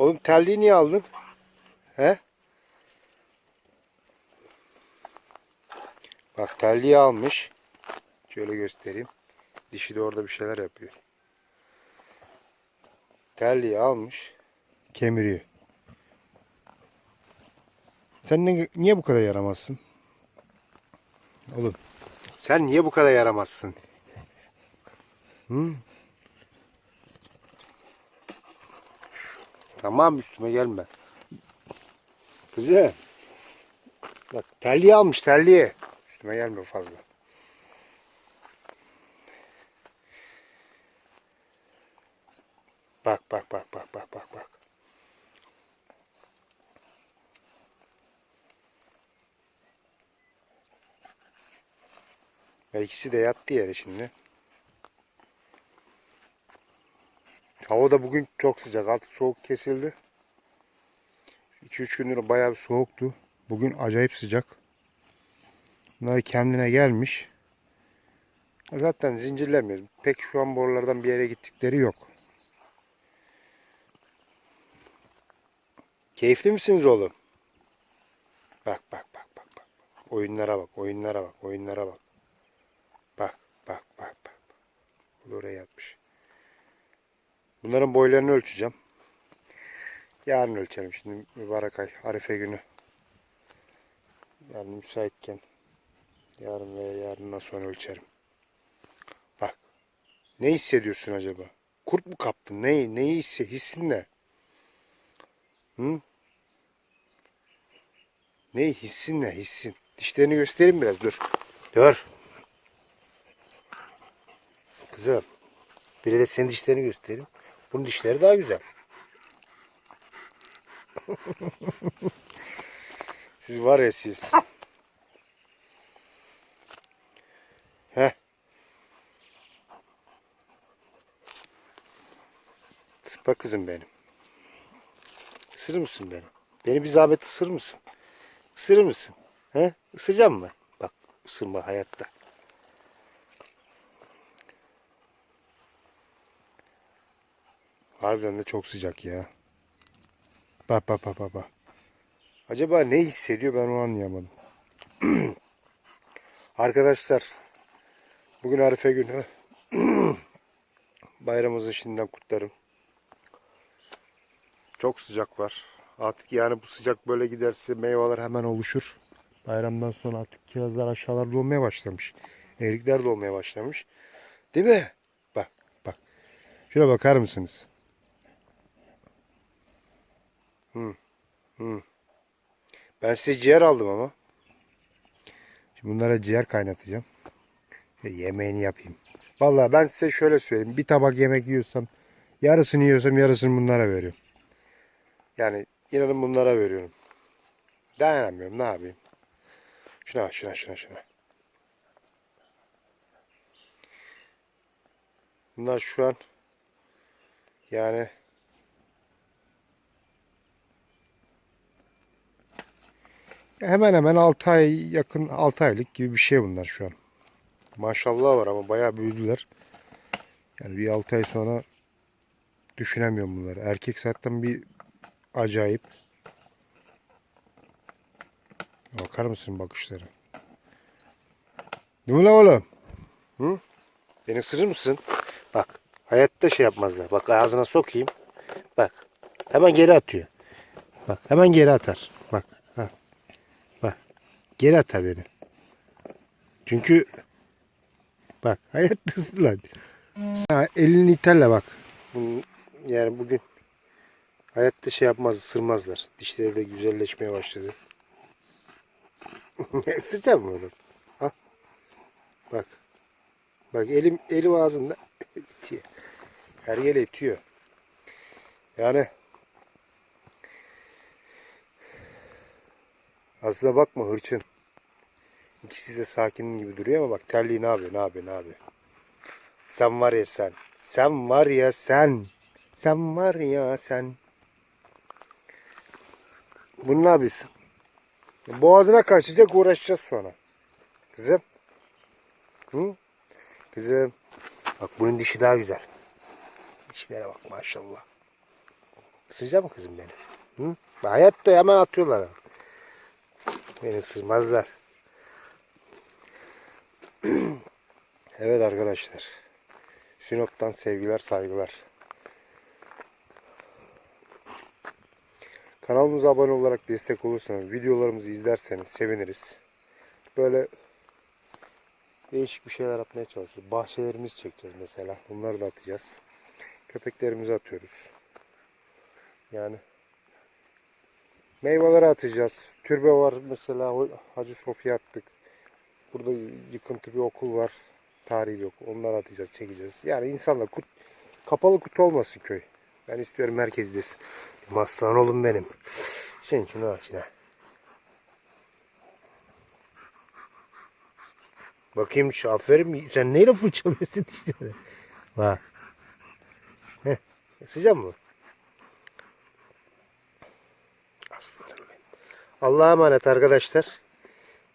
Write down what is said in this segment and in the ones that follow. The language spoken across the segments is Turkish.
Oğlum terliği niye aldın? He? Bak terliği almış. Şöyle göstereyim. Dişi de orada bir şeyler yapıyor. Terliği almış. Kemiriyor. Sen ne- niye bu kadar yaramazsın? Oğlum. Sen niye bu kadar yaramazsın? Hı? Tamam üstüme gelme. Kızım. Bak terliği almış terliği. Üstüme gelme fazla. Bak bak bak bak bak bak bak. Ve ikisi de yattı yere şimdi. Hava da bugün çok sıcak. Artık soğuk kesildi. 2-3 gündür bayağı bir soğuktu. Bugün acayip sıcak. Bunlar kendine gelmiş. Zaten zincirlemiyoruz. Pek şu an borulardan bir yere gittikleri yok. Keyifli misiniz oğlum? Bak bak bak bak bak. Oyunlara bak, oyunlara bak, oyunlara bak. Bak bak bak bak. Bu oraya yatmış. Bunların boylarını ölçeceğim. Yarın ölçerim şimdi mübarek ay, Arife günü. Yarın müsaitken. Yarın veya yarından sonra ölçerim. Bak. Ne hissediyorsun acaba? Kurt mu kaptın? Ne, neyi hisse, hissin ne? Hı? Ne hissin ne hissin? Dişlerini göstereyim biraz dur. Dur. Kızım. Bir de senin dişlerini göstereyim. Bunun dişleri daha güzel. siz var ya siz. Heh. Sıpa kızım benim. Isırır mısın beni? Beni bir zahmet ısırır mısın? Isırır mısın? He? Isıracağım mı? Bak ısırma hayatta. Harbiden de çok sıcak ya. Bak bak bak bak bak. Acaba ne hissediyor ben onu anlayamadım. Arkadaşlar bugün Arife günü. Bayramımızı şimdiden kutlarım. Çok sıcak var. Artık yani bu sıcak böyle giderse meyveler hemen oluşur. Bayramdan sonra artık kirazlar aşağılarda olmaya başlamış. Erikler de olmaya başlamış. Değil mi? Bak bak. Şuna bakar mısınız? Hı. Hı. Ben size ciğer aldım ama. Şimdi bunlara ciğer kaynatacağım. Yemeğini yapayım. Vallahi ben size şöyle söyleyeyim. Bir tabak yemek yiyorsam yarısını yiyorsam yarısını bunlara veriyorum. Yani inanın bunlara veriyorum. Dayanamıyorum ne yapayım. Şuna şuna şuna şuna. Bunlar şu an yani hemen hemen 6 ay yakın 6 aylık gibi bir şey bunlar şu an. Maşallah var ama bayağı büyüdüler. Yani bir 6 ay sonra düşünemiyorum bunları. Erkek zaten bir acayip. Bakar mısın bakışları? Ne lan oğlum? Hı? Beni ısırır mısın? Bak. Hayatta şey yapmazlar. Bak ağzına sokayım. Bak. Hemen geri atıyor. Bak hemen geri atar. Ha. Geri atar beni. Çünkü bak hayattasın lan. Sen elini iterle bak. Bunun, yani bugün hayatta şey yapmaz, ısırmazlar. Dişleri de güzelleşmeye başladı. Isıracağım mı oğlum? Al. Bak. Bak elim elim ağzında itiyor. Her yer itiyor. Yani aslında bakma hırçın. İkisi de sakin gibi duruyor ama bak terliği ne yapıyor ne yapıyor ne yapıyor. Sen var ya sen. Sen var ya sen. Sen var ya sen. Bunu ne yapıyorsun? Boğazına kaçacak uğraşacağız sonra. Kızım. Hı? Kızım. Bak bunun dişi daha güzel. Dişlere bak maşallah. Isıracak mı kızım beni? Hı? Hayatta hemen atıyorlar. Beni ısırmazlar. evet arkadaşlar. Sinop'tan sevgiler saygılar. Kanalımıza abone olarak destek olursanız, videolarımızı izlerseniz seviniriz. Böyle değişik bir şeyler atmaya çalışıyoruz. Bahçelerimizi çekeceğiz mesela. Bunları da atacağız. Köpeklerimizi atıyoruz. Yani meyveleri atacağız. Türbe var mesela Hacı Sofya attık. Burada yıkıntı bir okul var. Tarihi okul. Onları atacağız, çekeceğiz. Yani insanlar kut, kapalı kutu olmasın köy. Ben istiyorum merkezdesin. Aslan oğlum benim. Sen şunu aç şuna. Bakayım şu aferin sen neyle fırçalıyorsun dişlerini? Bak. Sıcak mı? Aslanım benim. Allah'a emanet arkadaşlar.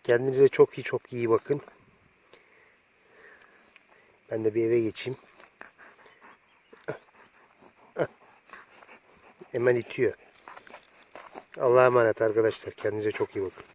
Kendinize çok iyi çok iyi bakın. Ben de bir eve geçeyim. Hemen itiyor. Allah'a emanet arkadaşlar. Kendinize çok iyi bakın.